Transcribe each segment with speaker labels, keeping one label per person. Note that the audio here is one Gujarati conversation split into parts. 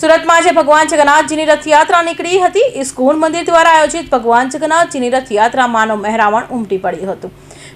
Speaker 1: સુરતમાં આજે ભગવાન જગન્નાથજીની રથયાત્રા નીકળી હતી. ઇસ્કોન મંદિર દ્વારા આયોજિત ભગવાન જગન્નાથજીની રથયાત્રા માનવ મહેરામણ ઉમટી પડ્યું હતું.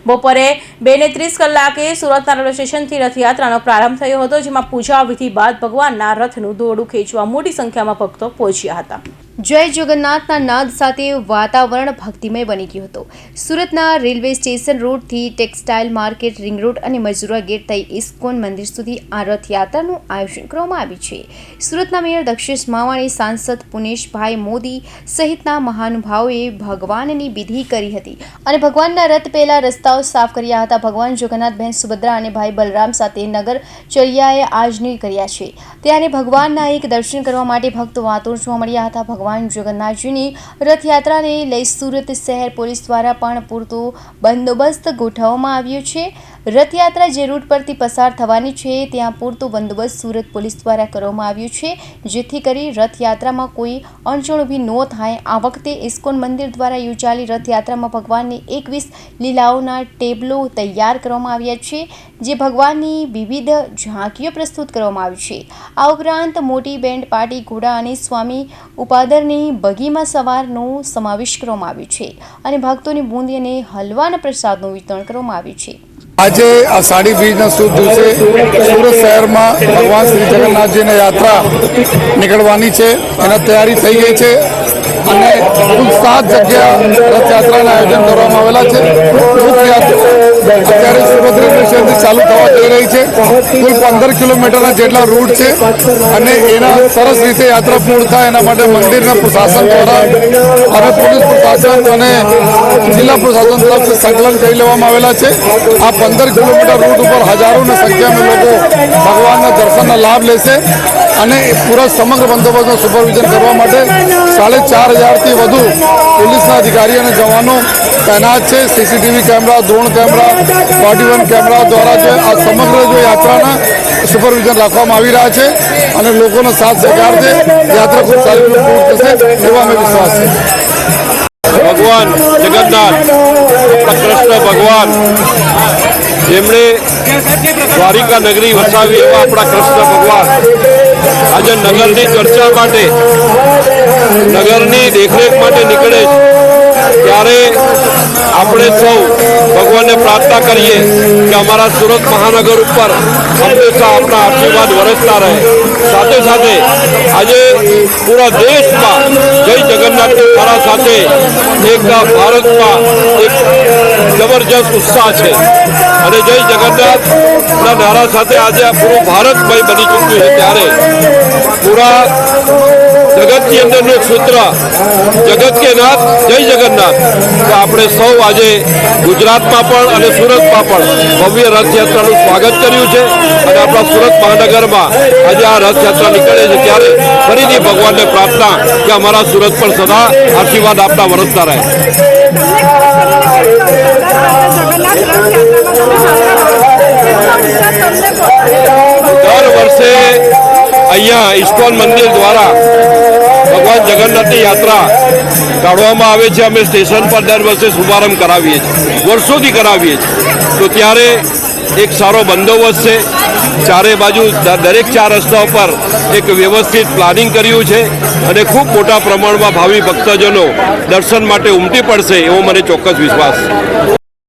Speaker 1: બપોરે બે ને ત્રીસ કલાકે સુરતના રેલવે સ્ટેશનથી રથયાત્રાનો પ્રારંભ થયો હતો, જેમાં પૂજા વિધિ બાદ ભગવાનના રથનું દોરડું ખેંચવા મોટી સંખ્યામાં ભક્તો પહોંચ્યા હતા. જય જગન્નાથના નાદ સાથે વાતાવરણ ભક્તિમય બની ગયું હતું. સુરતના રેલવે સ્ટેશન રોડથી ટેક્સટાઇલ માર્કેટ, રિંગ રોડ અને મજૂરા ગેટ થઈ ઇસ્કોન મંદિર સુધી આ રથયાત્રાનું આયોજન કરવામાં આવ્યું છે. સુરતના મેયર દક્ષેશ માવાણી, સાંસદ પુનેશભાઈ મોદી સહિતના મહાનુભાવોએ ભગવાનની વિધિ કરી હતી અને ભગવાનના રથ પહેલા રસ્તાઓ સાફ કર્યા હતા. ભગવાન જગન્નાથ બહેન સુભદ્રા અને ભાઈ બલરામ સાથે નગર ચર્યાએ આજની કર્યા છે. ત્યારે ભગવાનના એક દર્શન કરવા માટે ભક્તો વાતો જોવા મળ્યા હતા. ભગવાન જગન્નાથજીની રથયાત્રાને લઈ સુરત શહેર પોલીસ દ્વારા પણ પૂરતો બંદોબસ્ત ગોઠવવામાં આવ્યો છે. રથયાત્રા જે રૂટ પરથી પસાર થવાની છે, ત્યાં પૂરતો બંદોબસ્ત સુરત પોલીસ દ્વારા કરવામાં આવ્યો છે, જેથી કરી રથયાત્રામાં કોઈ અણચણ ઊભી ન થાય. આ વખતે ઇસ્કોન મંદિર દ્વારા યોજાયેલી રથયાત્રામાં ભગવાનની એકવીસ લીલાઓના ટેબલો તૈયાર કરવામાં આવ્યા છે, જે ભગવાનની વિવિધ ઝાંકીઓ પ્રસ્તુત કરવામાં આવી છે. આ ઉપરાંત મોટી બેન્ડ પાર્ટી, ઘોડા અને સ્વામી ઉપાદરની બગીમાં સવારનો સમાવેશ કરવામાં આવ્યો છે અને ભક્તોની બુંદી અને હલવાના પ્રસાદનું વિતરણ કરવામાં આવ્યું છે.
Speaker 2: આજે આ સાડી બીજના શુભ દિવસે સુરત શહેરમાં ભગવાન શ્રી જગન્નાથજીની યાત્રા નીકળવાની છે. એના તૈયારી થઈ ગઈ છે અને કુલ સાત જગ્યા રથયાત્રાના આયોજન કરવામાં આવેલા છે. અત્યારે સુરત રેલવે સ્ટેશનથી ચાલુ થવા જઈ રહી છે. કુલ પંદર કિલોમીટરના જેટલા રૂટ છે અને એના સરસ રીતે યાત્રા પૂર્ણ થાય એના માટે મંદિરના પ્રશાસન દ્વારા અને પોલીસ પ્રશાસન અને જિલ્લા પ્રશાસન તરફથી સંકલન કરી લેવામાં આવેલા છે. આ પંદર કિલોમીટર રૂટ ઉપર હજારોની સંખ્યામાં લોકો ભગવાનના દર્શનનો લાભ લેશે અને પૂરા સમગ્ર બંદોબસ્તનું સુપરવિઝન કરવા માટે સાડા ચાર હજારથી વધુ પોલીસના અધિકારી અને જવાનો તૈનાત છે. CCTV camera drone camera forty one camera દ્વારા જે આ સમગ્ર જો યાત્રાના સુપરવિઝન રાખવામાં આવી રહ્યા છે અને લોકોનો સાથ સહકાર છે. યાત્રા ખૂબ સારી પૂર્ણ થશે એવા અમે વિશ્વાસ છે.
Speaker 3: ભગવાન જગન્નાથ કૃષ્ણ ભગવાન. જેમણે દ્વારિકા નગરી વસાવી એવા આપણા કૃષ્ણ ભગવાન. આજે નગરની ચર્ચા માટે, નગરની દેખરેખ માટે નીકળે છે. ત્યારે આપણે સૌ ભગવાનને પ્રાર્થના કરીએ કે અમારા સુરત મહાનગર ઉપર હંમેશા આપણા આશીર્વાદ વરસતા રહે. સાથે સાથે આજે પૂરા દેશમાં જય જગન્નાથની ધારા સાથે એક ભારતમાં એક જબરજસ્ત ઉત્સાહ છે. અને જય જગન્નાથના નારા સાથે આજે આ પૂરું ભારતમય બની ચૂક્યું છે. ત્યારે પૂરા જગતની અંદરનું સૂત્ર. જગત કે નાથ જય જગન્નાથ. તો આપણે સૌ આજે ગુજરાતમાં પણ અને સુરતમાં પણ ભવ્ય રથયાત્રાનું સ્વાગત કર્યું છે. અને આપણા સુરત મહાનગરમાં આજે આ રથયાત્રા નીકળે છે ત્યારે ફરીથી ભગવાનને પ્રાર્થના કે અમારા સુરત પર સદા આશીર્વાદ આપતા વરસતા રહે. દર વર્ષે અહીંયા ઇસ્કોન મંદિર દ્વારા ભગવાન જગન્નાથની યાત્રા કાઢવામાં આવે છે. અમે સ્ટેશન પર દર વર્ષે શુભારંભ કરાવીએ છીએ. વર્ષોથી કરાવીએ છીએ. તો ત્યારે એક સારો બંદોબસ્ત છે. ચારે બાજુ દરેક ચાર રસ્તા પર એક વ્યવસ્થિત પ્લાનિંગ કર્યું છે અને ખૂબ મોટા પ્રમાણમાં ભાવિ ભક્તજનો દર્શન માટે ઉમટી પડશે એવો મને ચોક્કસ વિશ્વાસ